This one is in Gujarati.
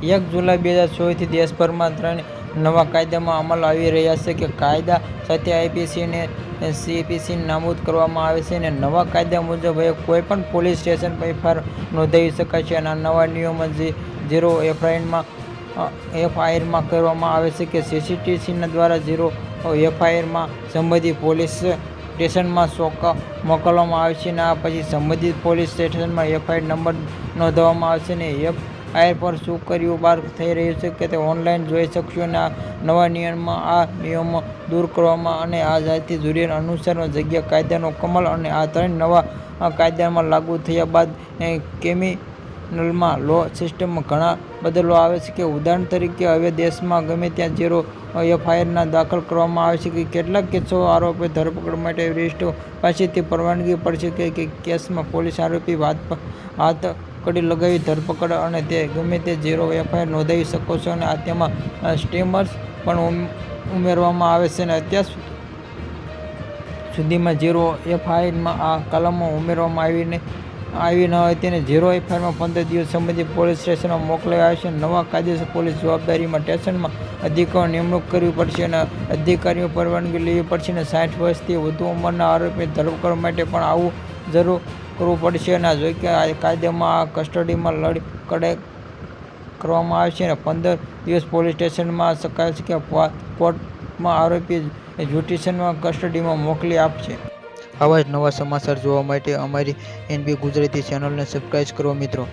એક જુલાઈ બે હજાર સોળથી દેશભરમાં ત્રણ નવા કાયદામાં અમલ આવી રહ્યા છે કે કાયદા સાથે આઈપીસીને સીપીસી નાબૂદ કરવામાં આવે છે અને નવા કાયદા મુજબ હવે કોઈપણ પોલીસ સ્ટેશન પર એફઆઈઆર નોંધાવી શકાય છે અને આ નવા નિયમો જે ઝીરો એફઆઈઆરમાં એફઆઈઆરમાં કરવામાં આવે છે કે સીસીટીસીના દ્વારા ઝીરો એફઆઈઆરમાં સંબંધિત પોલીસ સ્ટેશનમાં ચોક મોકલવામાં આવે છે અને આ પછી સંબંધિત પોલીસ સ્ટેશનમાં એફઆઈઆર નંબર નોંધવામાં આવે છે અને એફઆઈઆર પર શું કર્યું? બહાર થઈ રહ્યું છે કે તે ઓનલાઈન જોઈ શકશો અને આ નવા નિયમમાં આ નિયમો દૂર કરવામાં અને આ જાતિ ધુરિયન અનુસાર જગ્યા કાયદાનો કમલ અને આ ત્રણ નવા કાયદામાં લાગુ થયા બાદ ક્રિમિનલમાં લો સિસ્ટમમાં ઘણા બદલો આવે છે કે ઉદાહરણ તરીકે હવે દેશમાં ગમે ત્યાં ઝીરો એફઆઈઆરના દાખલ કરવામાં આવે છે કે કેટલાક કેસો આરોપી ધરપકડ માટે વરિષ્ઠો પાસેથી પરવાનગી પડશે કે કેસમાં પોલીસ આરોપી હાથ હાથ કડી લગાવી, ધરપકડ અને તે ગમે તે ઝીરો એફઆઈઆર નોંધાવી શકો છો અને આ તેમાં સ્ટીમર્સ પણ ઉમ, ઉમેરવામાં આવે છે અને અત્યાર સુધીમાં ઝીરો એફઆઈઆરમાં આ કલમો ઉમેરવામાં આવીને, આવી ન હોય તેને ઝીરો એફઆઈઆરમાં પંદર દિવસ સંબંધિત પોલીસ સ્ટેશનમાં મોકલાવી આવે છે. નવા કાયદેસર પોલીસ જવાબદારીમાં સ્ટેશનમાં અધિકારીઓ નિમણૂક કરવી પડશે અને અધિકારીઓ પરવાનગી લેવી પડશે અને સાઠ વર્ષથી વધુ ઉંમરના આરોપી ધરપકડ માટે પણ આવું જરૂર કરવું પડશે અને જો કે આ કાયદામાં કસ્ટડીમાં લડી કડે કરવામાં આવે છે અને પંદર દિવસ પોલીસ સ્ટેશનમાં શકાય કે કોર્ટમાં આરોપી જ્યુટિશનમાં કસ્ટડીમાં મોકલી આપશે. આવા જ નવા સમાચાર જોવા માટે અમારી એનબી ગુજરાતી ચેનલને સબસ્ક્રાઈબ કરો મિત્રો.